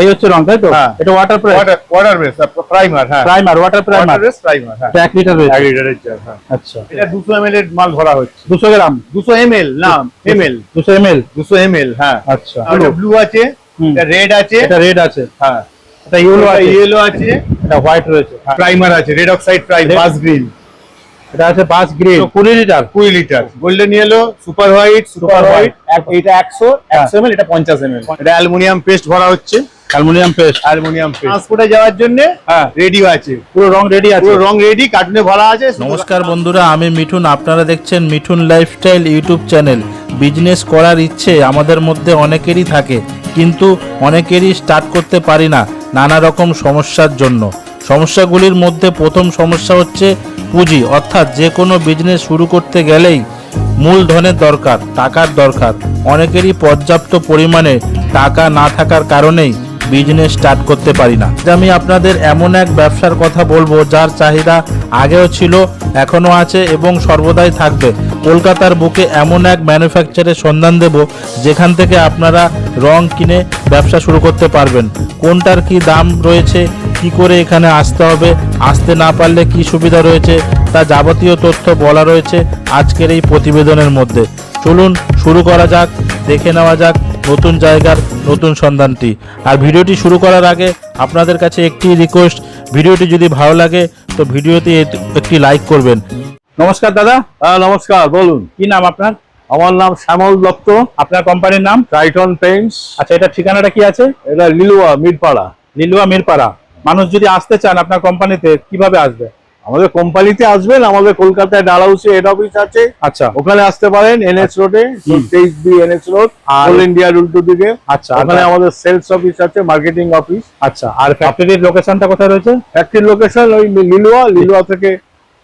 এই হচ্ছে রং তাই তো? হ্যাঁ। এটা water price water base primer হ্যাঁ। Primer water primer base primer হ্যাঁ। এক লিটার রয়েছে? এক লিটারের জার হ্যাঁ। আচ্ছা। এটা দুশো এমএল এর মাল ধরা হচ্ছে। দুশো গ্রাম? দুশো এমএল না দুশো এম এল দুশো এমএল হ্যাঁ। আচ্ছা। ব্লু আছে এটা রেড আছে। এটা রেড আছে। হ্যাঁ। এটা ইয়েলো আছে। ইয়েলো আছে। এটা হোয়াইট রয়েছে। প্রাইমার আছে red oxide prime Red- bus green এটা আছে বাস গ্রিন কুড়ি লিটার কুড়ি litre golden yellow super white super white. এটা একশো একশো এমএল এটা পঞ্চাশ এমএল এটা অ্যালুমিনিয়াম পেস্ট ভরা হচ্ছে। Aluminium paste. Aluminium paste. ট্রান্সপোর্টে যাওয়ার জন্য হ্যাঁ। রেডিও আছে। পুরো রং রেডি আছে। পুরো রং রেডি কার্টুনে ভরা আছে। নমস্কার বন্ধুরা আমি মিঠুন। আপনারা দেখছেন Mithun lifestyle YouTube channel business করার ইচ্ছে আমাদের মধ্যে অনেকেরই থাকে কিন্তু অনেকেরই স্টার্ট করতে পারি না নানা রকম সমস্যার জন্য। সমস্যাগুলির মধ্যে প্রথম সমস্যা হচ্ছে পুঁজি অর্থাৎ যে কোনো বিজনেস শুরু করতে গেলেই মূলধনের দরকার টাকার দরকার। অনেকেরই পর্যাপ্ত পরিমাণে টাকা না থাকার কারণেই বিজনেস স্টার্ট করতে পারি না। আমি আপনাদের এমন এক ব্যবসার কথা বলব, যার চাহিদা আগেও ছিল, এখনও আছে এবং সর্বদাই থাকবে। কলকাতার বুকে এমন এক ম্যানুফ্যাকচারের সন্ধান দেব, যেখান থেকে আপনারা রং কিনে ব্যবসা শুরু করতে পারবেন। কোনটার কি দাম রয়েছে, কি করে এখানে আসতে হবে, আসতে না পারলে কি সুবিধা রয়েছে, তা যাবতীয় তথ্য বলা রয়েছে আজকের এই প্রতিবেদনের মধ্যে। চলুন শুরু করা যাক, দেখে নেওয়া যাক নতুন জায়গার নতুন সন্ধানটি। আর ভিডিওটি শুরু করার আগে আপনাদের কাছে একটি রিকোয়েস্ট ভিডিওটি যদি ভালো লাগে তো ভিডিওতে একটি লাইক করবেন। নমস্কার দাদা। হ্যাঁ নমস্কার বলুন। কি নাম আপনার? আমার নাম শ্যামল দত্ত। আপনার কোম্পানির নাম? টাইটন পেইন্টস আচ্ছা এটা ঠিকানাটা কি আছে? এটা লিলুয়া মিরপাড়া। লিলুয়া মিরপাড়া। মানুষ যদি আসতে চান আপনার কোম্পানিতে কীভাবে আসবে? আমাদের কোম্পানিতে আসবেন আমাদের কলকাতায় ডালহাউসে হেড অফিস আছে। আচ্ছা। ওখানে আসতে পারেন এনএস রোডে তেইশ বি এনএস রোড আর- অল ইন্ডিয়ার উল্টো দিকে আচ্ছা ওখানে আমাদের সেলস অফিস আছে মার্কেটিং অফিস আচ্ছা আর ফ্যাক্টরির লোকেশনটা কোথায় রয়েছে? একটি লোকেশন ওই লিলুয়া লিলুয়া থেকে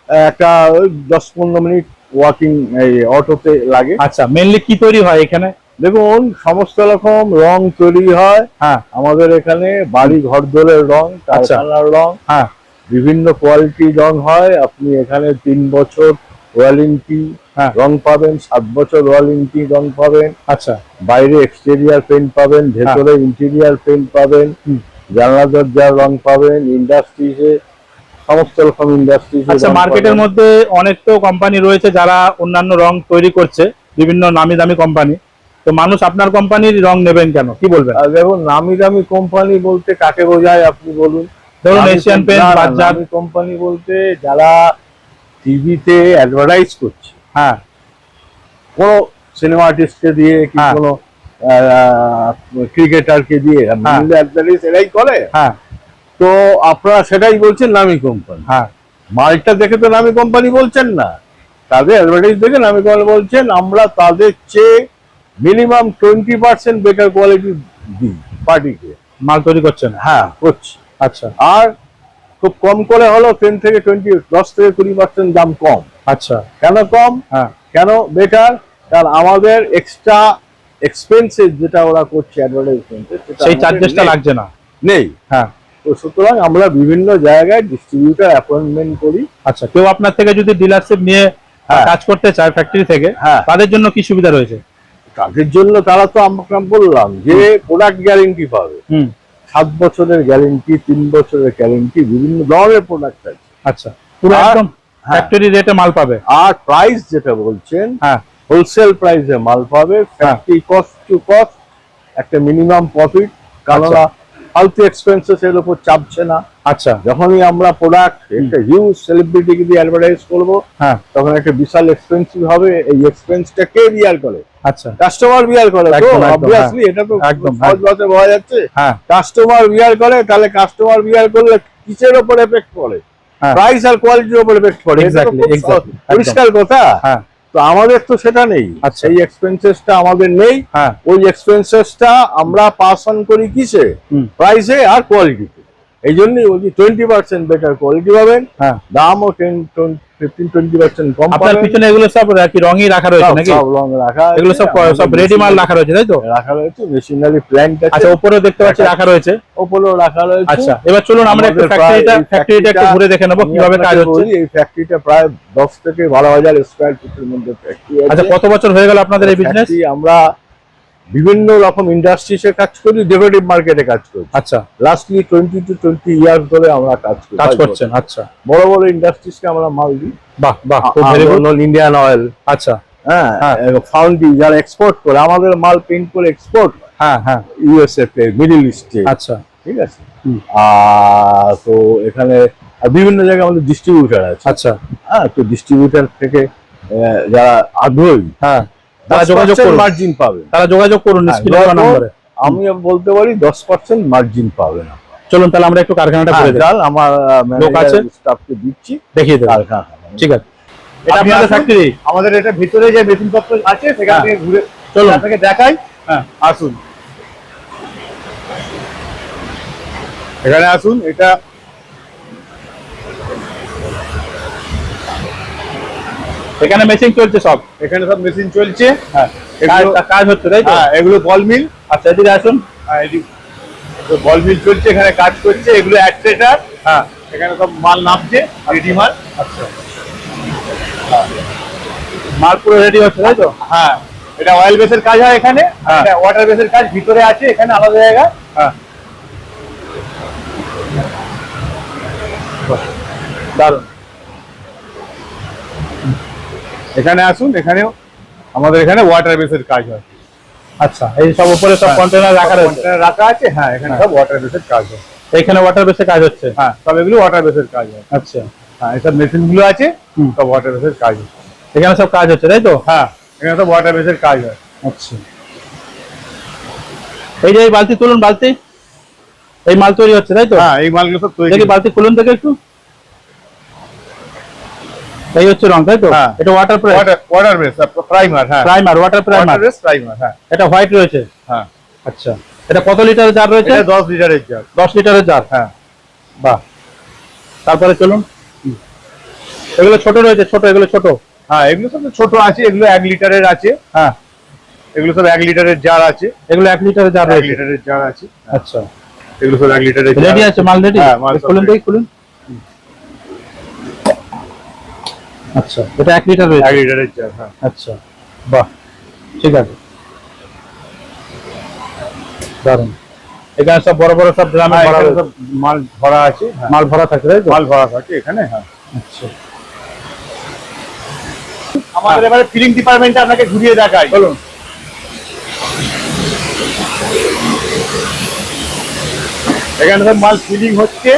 একটা দশ পনেরো মিনিট ওয়াকিং অটোতে লাগে। আচ্ছা মেনলি কি তৈরি হয় এখানে? দেখুন সমস্ত রকম রং তৈরি হয়। হ্যাঁ। আমাদের এখানে বাড়ি ঘর দোলের রং আচ্ছা। কারখানার রং। হ্যাঁ। বিভিন্ন কোয়ালিটি রং হয় আপনি এখানে তিন বছর ওয়ারেন্টি হ্যাঁ। রং পাবেন সাত বছর ওয়ারেন্টি রং পাবেন। আচ্ছা। বাইরে এক্সটেরিয়ার পেন্ট পাবেন ভেতরে ইন্টেরিয়ার পেন্ট পাবেন। জানলা দরজার রং পাবেন ইন্ডাস্ট্রিজে সমস্ত রকম ইন্ডাস্ট্রিজ আচ্ছা মার্কেটের মধ্যে অনেক তো কোম্পানি রয়েছে যারা অন্যান্য রং তৈরি করছে বিভিন্ন নামি দামি কোম্পানি তো মানুষ আপনার কোম্পানির রং নেবেন কেন? কি বলবেন? দেখুন নামি দামি কোম্পানি বলতে কাকে বোঝায় আপনি বলুন? ধরুন এশিয়ান পেন্ট কোম্পানি বলতে যারা টিভিতে অ্যাডভার্টাইজ করছে হ্যাঁ। কোনো সিনেমা আর্টিস্টকে দিয়ে কি হ্যাঁ। কোনো ক্রিকেটারকে দিয়ে অ্যাডভার্টাইজ এরাই করে। হ্যাঁ। তো আপনারা সেটাই বলছেন নামি কোম্পানি হ্যাঁ। মালটা দেখে তো নামি কোম্পানি বলছেন না। তাদের অ্যাডভার্টাইজ দেখে নামি কোম্পানি বলছেন আমরা তাদের চেয়ে minimum twenty percent better quality দিই পার্টিকে মাল তৈরি করছেন। হ্যাঁ করছি। আচ্ছা। আর খুব কম করে হলো টেন থেকে টোয়েন্টি দশ থেকে কুড়ি পার্সেন্ট দাম কম। আচ্ছা। কেন কম? হ্যাঁ। কেন? বেটার কারণ আমাদের এক্সট্রা এক্সপেন্সেস যেটা ওরা করছে অ্যাডভার্টাইজমেন্ট সেই চার্জেসটা লাগছে না। নেই। হ্যাঁ। তো সুতরাং আমরা বিভিন্ন জায়গায় ডিস্ট্রিবিউটার অ্যাপয়েন্টমেন্ট করি। আচ্ছা কেউ আপনার থেকে যদি ডিলারশিপ নিয়ে হ্যাঁ। কাজ করতে চায় ফ্যাক্টরি থেকে হ্যাঁ। তাদের জন্য কি সুবিধা রয়েছে? তাদের জন্য তারা তো আমরা বললাম যে প্রোডাক্ট গ্যারেন্টি পাবে। হুম। সাত বছরের গ্যারেন্টি তিন বছরের গ্যারেন্টি বিভিন্ন ধরনের প্রোডাক্ট আছে। আচ্ছা পুরো আর- একদম। ফ্যাক্টরি রেটে মাল পাবে। আর প্রাইস যেটা বলছেন হ্যাঁ। হোলসেল প্রাইসে মাল পাবে ফ্যাক্টরি কস্ট টু কস্ট একটা মিনিমাম প্রফিট কেননা ফালতু এক্সপেন্সেস এর উপর চাপছে না। আচ্ছা। যখনই আমরা প্রোডাক্ট একটা হিউজ সেলিব্রিটিকে দিয়ে অ্যাডভার্টাইজ করব হ্যাঁ। তখন একটা বিশাল এক্সপেন্সিভ হবে এই এক্সপেন্সটা কে বিয়ার করে? আচ্ছা। কাস্টমার বিয়ার করে তো অবভিয়াসলি এটা তো একদম, সহজ ভাষায় বলা যাচ্ছে। হ্যাঁ। কাস্টমার বিয়ার করে তাহলে কাস্টমার বিয়ার করলে কিসের উপর এফেক্ট পড়ে? হ্যাঁ। প্রাইস আর কোয়ালিটির উপর এফেক্ট পড়ে। পরিষ্কার কথা। হ্যাঁ। তো আমাদের তো সেটা নেই। আচ্ছা। সেই এক্সপেন্সেসটা আমাদের নেই। হ্যাঁ। ওই এক্সপেন্সেসটা আমরা পাস অন করি কিসে। প্রাইসে আর কোয়ালিটিতে এই জন্যই বলছি টোয়েন্টি পার্সেন্ট বেটার কোয়ালিটি পাবেন। হ্যাঁ। দামও টেন ফিফটিন টোয়েন্টি পার্সেন্ট কম আপনার পিছনে এগুলো সব কি রঙই রাখা রয়েছে নাকি? সব রং রাখা এগুলো সব সব রেডি মাল রাখা রয়েছে তাই তো? রাখা রয়েছে মেশিনারি প্ল্যান্ট আছে। আচ্ছা উপরেও দেখতে পাচ্ছি রাখা রয়েছে। ওপরেও রাখা রয়েছে। আচ্ছা এবার চলুন আমরা একটু ফ্যাক্টরিটা ফ্যাক্টরিটা একটু factory-টা ঘুরে দেখে নেব কীভাবে কাজ হচ্ছে। এই ফ্যাক্টরিটা প্রায় দশ থেকে বারো হাজার ফিটের মধ্যে ফ্যাক্টরি আচ্ছা কত বছর হয়ে গেল আপনাদের এই বিজনেস আমরা বিভিন্ন রকম ইন্ডাস্ট্রিজে কাজ করি ডেকোরেটিভ মার্কেটে কাজ করি। আচ্ছা। Lastly twenty two twenty years ধরে আমরা কাজ করি। কাজ করছেন আচ্ছা। বড় বড় ইন্ডাস্ট্রিজকে আমরা মাল দিই। বাহ বাহ ইন্ডিয়ান অয়েল আচ্ছা। হ্যাঁ হ্যাঁ। ফাউন্ডি যারা এক্সপোর্ট করে আমাদের মাল পেন্ট করে এক্সপোর্ট হ্যাঁ। হ্যাঁ ইউএসএ তে মিডল ইস্টে আচ্ছা। ঠিক আছে? আর তো এখানে বিভিন্ন জায়গায় আমাদের ডিস্ট্রিবিউটার আছে। আচ্ছা। হ্যাঁ তো ডিস্ট্রিবিউটার থেকে যারা আগ্রহী হ্যাঁ। তারা যোগাযোগ করুন। মার্জিন পাবে। তারা যোগাযোগ করুন হ্যাঁ, নম্বরে। আমি বলতে পারি দশ পার্সেন্ট মার্জিন পাবে না। চলুন তাহলে আমরা একটু কারখানাটা হ্যাঁ, ঘুরে দেখি। আমার লোক আছে? স্টাফকে দিচ্ছি। দেখিয়ে দেবো কারখানা ঠিক আছে। এটা আপনি আপনাদের ফ্যাক্টরি আমাদের এটা ভিতরে যে মেশিন পত্র আছে সেখান হ্যাঁ। থেকে ঘুরে চলুন। আপনাকে দেখাই। হ্যাঁ আসুন। এখানে আসুন এটা এখানে মেশিন চলছে সব। এখানে সব মেশিন চলছে। হ্যাঁ। কাজ- হচ্ছে তাই তো? হ্যাঁ এগুলো বল মিল আচ্ছা এদিকে আসুন। বল মিল চলছে এখানে কাজ করছে। এগুলো অ্যাক্সেটার হ্যাঁ। এখানে সব মাল নামছে রেডি মাল। আচ্ছা। মাল পুরো রেডি হচ্ছে তাই তো? হ্যাঁ। এটা অয়েল বেসের কাজ হয় এখানে। আর হ্যাঁ। এটা ওয়াটার বেসের কাজ ভিতরে আছে এখানে আলাদা জায়গা। হ্যাঁ। দারুণ। এখানে আসুন এখানেও আমাদের এখানে ওয়াটার বেসের কাজ হয়। আচ্ছা এই সব উপরে সব হ্যাঁ। কন্টেনার রাখা রয়েছে? রাখা আছে হ্যাঁ এখানে সব ওয়াটার বেসের কাজ হয়। এখানে ওয়াটার বেসে কাজ হচ্ছে? হ্যাঁ সব এগুলো ওয়াটার বেসের কাজ হয়। আচ্ছা। হ্যাঁ এসব মেশিনগুলো আছে। সব ওয়াটার বেসের কাজ হয়। এখানে সব কাজ হচ্ছে তাই তো? হ্যাঁ এখানে সব ওয়াটার বেসের কাজ হয়। আচ্ছা। এই যে এই বালতি তুলুন বালতি। এই মাল তৈরি হচ্ছে তাই তো? হ্যাঁ এই মালগুলো সব তৈরি দেখি বালতি খুলুন থেকে একটু। এই হচ্ছে রং তাই তো? হ্যাঁ। এটা water water water base primer হ্যাঁ। Primer water primer base primer হ্যাঁ। এটা হোয়াইট রয়েছে? হ্যাঁ। আচ্ছা। এটা কত লিটারের জার রয়েছে? এটা দশ লিটারের জার দশ লিটারের জার হ্যাঁ। বাহ। তারপরে চলুন। এগুলো ছোট রয়েছে ছোট এগুলো ছোট? হ্যাঁ এগুলো সব ছোট আছে এগুলো এক লিটারের আছে। হ্যাঁ। এগুলো সব এক লিটারের জার আছে। এগুলো এক লিটারের জার রয়েছে? লিটারের জার আছে। আচ্ছা। এগুলো সব এক লিটারের জার রেডি আছে? মাল রেডি হ্যাঁ, মাল খুলুন। দেখি খুলুন। আচ্ছা এটা এক লিটার এক লিটারের জার হ্যাঁ। আচ্ছা বাহ ঠিক আছে। দারুণ এখানে সব বড় বড় সব ড্রামে হ্যাঁ, ভরা মাল ভরা আছে হ্যাঁ। মাল ভরা থাকে তাই মাল ভরা থাকে এখানে হ্যাঁ। আচ্ছা। আমাদের এবারে ফিলিং ডিপার্টমেন্টে আপনাকে ঘুরিয়ে দেখাই। বলুন। এখানে সব মাল ফিলিং হচ্ছে।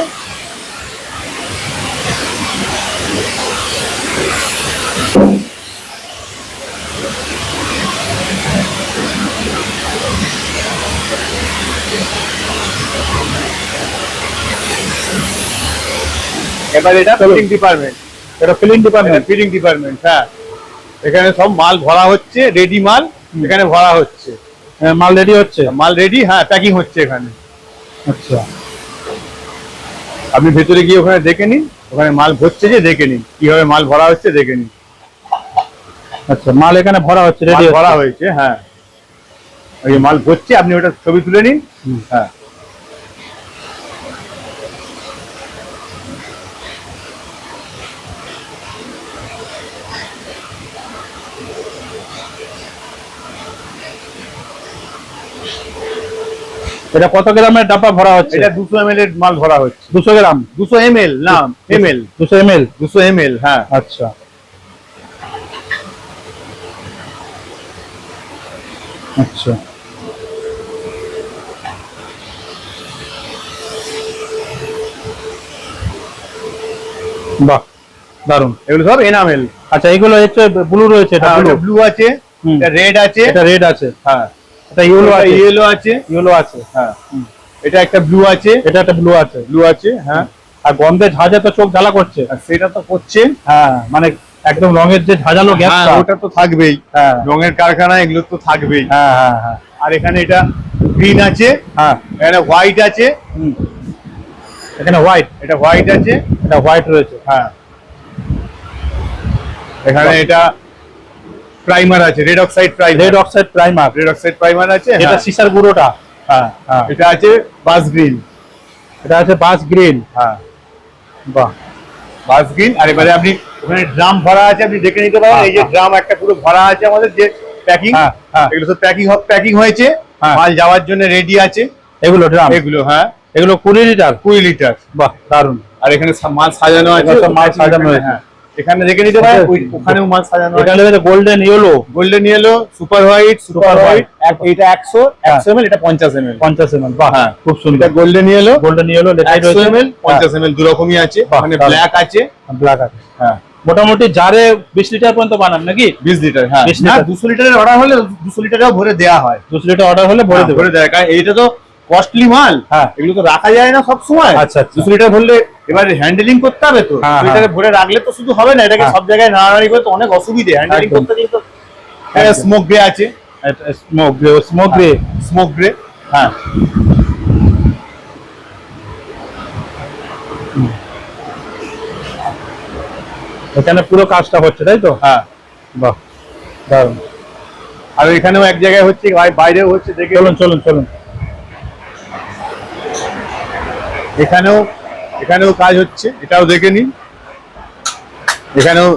এবার এটা ফিলিং ডিপার্টমেন্ট এটা ফিলিং ডিপার্টমেন্ট ফিলিং ডিপার্টমেন্ট হ্যাঁ। এখানে সব মাল ভরা হচ্ছে রেডি মাল এখানে ভরা হচ্ছে। মাল রেডি হচ্ছে? মাল রেডি হ্যাঁ প্যাকিং হচ্ছে এখানে। আচ্ছা। আপনি ভেতরে গিয়ে ওখানে দেখে নিন ওখানে মাল ভরছে যে দেখে নিন কীভাবে মাল ভরা হচ্ছে দেখে নিন। আচ্ছা মাল এখানে ভরা হচ্ছে রেডি ভরা হয়েছে হ্যাঁ। ওই মাল ভরছে আপনি ওটা ছবি তুলে নিন। হ্যাঁ। এটা কত গ্রামের ডাব্বা ভরা হচ্ছে? এটা দুশো এম এর মাল ভরা হচ্ছে। দুশো গ্রাম? দুশো এম এল না এম এল দুশো এম এল দুশো এম এল হ্যাঁ। আচ্ছা। আচ্ছা। বাহ দারুণ এগুলো সব এনামেল আচ্ছা এগুলো হচ্ছে ব্লু রয়েছে এটা হ্যাঁ ব্লু ব্লু আছে। এটা রেড আছে। এটা রেড আছে। হ্যাঁ। এটা ইয়েলো আছে। ইয়েলো আছে। ইয়েলো আছে হ্যাঁ। এটা একটা ব্লু আছে। এটা একটা ব্লু আছে। ব্লু আছে হ্যাঁ। আর গন্ধে ঝাঁঝে তো চোখ জ্বালা করছে। সেটা তো করছে। হ্যাঁ মানে একদম রঙের যে ঝাঁঝালো গ্যাসটা ওটা তো থাকবেই। হ্যাঁ। রঙের কারখানা এগুলো তো থাকবেই। হ্যাঁ হ্যাঁ হ্যাঁ। আর এখানে এটা গ্রিন আছে। হ্যাঁ। এখানে হোয়াইট আছে। হুম। এখানে হোয়াইট এটা হোয়াইট আছে। এটা হোয়াইট রয়েছে হ্যাঁ। এখানে এটা প্রাইমার আছে red oxide primer red oxide primer red oxide primer আছে এটা হ্যাঁ। সিসার গুঁড়োটা। হ্যাঁ হ্যাঁ। এটা আছে বাস গ্রিন এটা আছে বাস গ্রিন হ্যাঁ। বাহ। বাস গ্রিন আর এবারে আপনি ওখানে ড্রাম ভরা আছে আপনি দেখে নিতে পারেন। এই যে হ্যাঁ, ড্রাম একটা পুরো ভরা আছে আমাদের যে প্যাকিং হ্যাঁ, হ্যাঁ। এগুলো সব প্যাকিং প্যাকিং হয়েছে। হ্যাঁ। মাল যাওয়ার জন্য রেডি আছে। এগুলো ড্রাম এগুলো হ্যাঁ। এগুলো কুড়ি লিটার কুড়ি লিটার বাহ দারুণ আর এখানে মাল সাজানো আছে। মাল সাজানো। হ্যাঁ। এখানে দেখে নিতে পারে আচ্ছা। ওখানেও মাল সাজানো এখানে রয়েছে golden yellow golden yellow super white super white এটা একশো হ্যাঁ। একশো এমএল এটা পঞ্চাশ এমএল পঞ্চাশ এম বাহ হ্যাঁ। খুব সুন্দর। এটা গোল্ডেন ইয়েলো গোল্ডেন ইয়েলো একশো রয়েছে। এমএল পঞ্চাশ এমএল দু রকমই আছে মানে। ব্ল্যাক আছে। ব্ল্যাক আছে। হ্যাঁ। মোটামুটি জারে বিশ লিটার পর্যন্ত বানান নাকি? বিশ লিটার হ্যাঁ। 20 না লিটার। দুশো লিটারের অর্ডার হলে দুশো লিটারও ভরে দেওয়া হয়। দুশো লিটার অর্ডার হলে ভরে হ্যাঁ, দেবো। ভরে দেয় কারণ এইটা তো কস্টলি মাল হ্যাঁ। এগুলো তো রাখা যায় না সব সময় আচ্ছা, আচ্ছা। দুশো লিটার ভরলে এবার হ্যান্ডেলিং করতে হবে তো। হ্যাঁ, লিটারে ভরে রাখলে তো শুধু হবে না এটাকে হ্যাঁ। সব জায়গায় নাড়ানাড়ি করে তো অনেক অসুবিধে। হ্যান্ডেলিং করতে একদম। স্মোক গ্রে আছে। Smoke grey smoke grey smoke grey হ্যাঁ। এখানে পুরো কাজটা হচ্ছে তাই তো? হ্যাঁ। বাহ দারুণ আর এখানেও এক জায়গায় হচ্ছে বাই- বাইরেও হচ্ছে দেখে চলুন চলুন চলুন। এখানেও এখানেও কাজ হচ্ছে এটাও দেখে নিন। এখানেও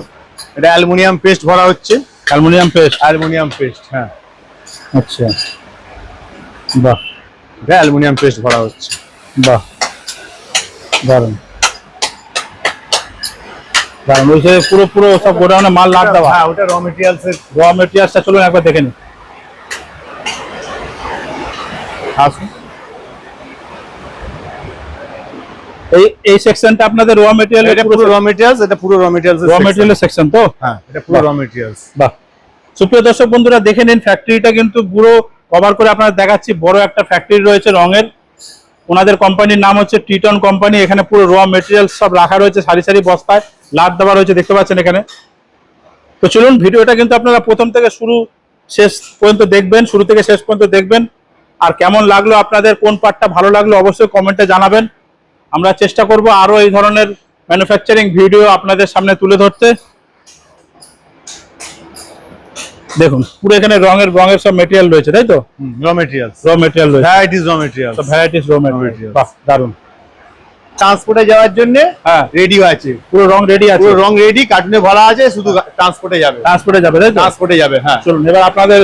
এটা অ্যালুমিনিয়াম পেস্ট ভরা হচ্ছে। Aluminium paste? অ্যালুমিনিয়াম পেস্ট হ্যাঁ। আচ্ছা। বাহ। এটা অ্যালুমিনিয়াম পেস্ট ভরা হচ্ছে। বাহ। দারুণ দারুণ ওই পুরো পুরো সব গোডাউনে মাল দেওয়া। হ্যাঁ ওটা র মেটেরিয়ালস এর র মেটেরিয়ালসটা চলুন একবার দেখে নিন আসুন। এই এই সেকশনটা আপনাদের র মেটেরিয়াল এটা পুরো র মেটেরিয়ালস এটা পুরো র মেটেরিয়ালস র মেটেরিয়ালের সেকশন তো? হ্যাঁ এটা পুরো র মেটেরিয়ালস বাহ। সুপ্রিয় দর্শক বন্ধুরা দেখে নিন ফ্যাক্টরিটা কিন্তু পুরো কভার করে আপনারা দেখাচ্ছি। বড় একটা ফ্যাক্টরি রয়েছে রঙের। ওনাদের কোম্পানির নাম হচ্ছে টিটন কোম্পানি এখানে পুরো র মেটেরিয়াল সব রাখা রয়েছে সারি সারি বস্তায়। লাট দেওয়া রয়েছে দেখতে পাচ্ছেন এখানে। তো চলুন ভিডিওটা কিন্তু আপনারা প্রথম থেকে শুরু শেষ পর্যন্ত দেখবেন শুরু থেকে শেষ পর্যন্ত দেখবেন। আর কেমন লাগল আপনাদের কোন পার্টটা ভালো লাগল অবশ্যই কমেন্টে জানাবেন। আমরা চেষ্টা করব আরও এই ধরনের ম্যানুফ্যাকচারিং ভিডিও আপনাদের সামনে তুলে ধরতে। দেখুন পুরো এখানে রঙের রঙের সব মেটেরিয়াল রয়েছে তাই তো? র মেটেরিয়াল র মেটেরিয়াল রয়েছে। ভ্যারাইটিস র মেটেরিয়ালস সব ভ্যারাইটিস র মেটেরিয়াল। বাহ দারুণ ট্রান্সপোর্টে যাওয়ার জন্য হ্যাঁ। রেডিও আছে। পুরো রং রেডি আছে। পুরো রং রেডি কার্টুনে ভরা আছে শুধু ট্রান্সপোর্টে যাবে। ট্রান্সপোর্টে যাবে তাই তো? ট্রান্সপোর্টে যাবে হ্যাঁ। চলুন এবার আপনাদের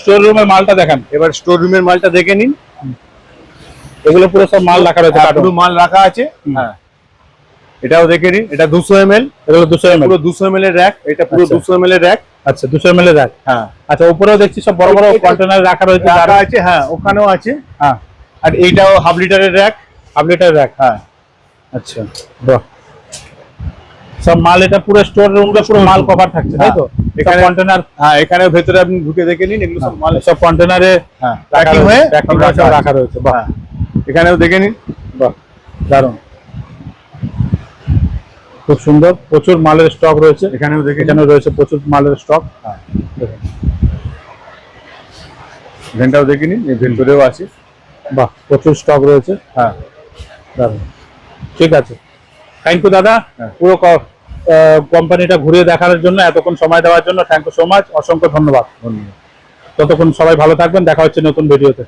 স্টোর রুমের মালটা দেখান। এবার স্টোর রুমের মালটা দেখে নিন। এগুলো পুরো সব মাল রাখা রয়েছে হ্যাঁ, পুরো মাল রাখা আছে। হ্যাঁ। এটাও দেখে নিন এটা দুশো এম এল এগুলো দুশো এম এল পুরো দুশো এম এল এর র্যাক এটা পুরো আচ্ছা। দুশো এম এল এর র্যাক আচ্ছা দুশো এম এল এর রাখ হ্যাঁ। আচ্ছা উপরেও দেখছি সব বড় বড় কন্টেনার রাখা রয়েছে রাখা আছে হ্যাঁ ওখানেও আছে। হ্যাঁ। আর এইটাও হাফ লিটারের র্যাক হাফ লিটার রাখ হ্যাঁ। আচ্ছা বাহ। সব মাল এটা পুরো স্টোর রুমটা পুরো মাল কভার থাকছে তাই তো? হ্যাঁ। এখানে কন্টেনার হ্যাঁ এখানে ভেতরে আপনি ঢুকে দেখে নিন এগুলো সব মাল সব কন্টেনারে হ্যাঁ প্যাকিং হয়ে হয়ে আছে। রাখা রয়েছে বাহ। হ্যাঁ। এখানেও দেখে নিন। বাহ দারুণ। খুব সুন্দর প্রচুর মালের স্টক রয়েছে। এখানেও দেখে এখানে রয়েছে প্রচুর মালের স্টক হ্যাঁ এখানটাও দেখে নিন এই আছে। বাহ প্রচুর স্টক রয়েছে। হ্যাঁ। দারুণ। ঠিক আছে। থ্যাংক ইউ দাদা। হ্যাঁ। পুরো কোম্পানিটা ঘুরিয়ে দেখানোর জন্য এতক্ষণ সময় দেওয়ার জন্য থ্যাংক ইউ সো মাচ অসংখ্য ধন্যবাদ। ধন্যবাদ। ততক্ষণ সবাই ভালো থাকবেন। দেখা হচ্ছে নতুন ভিডিওতে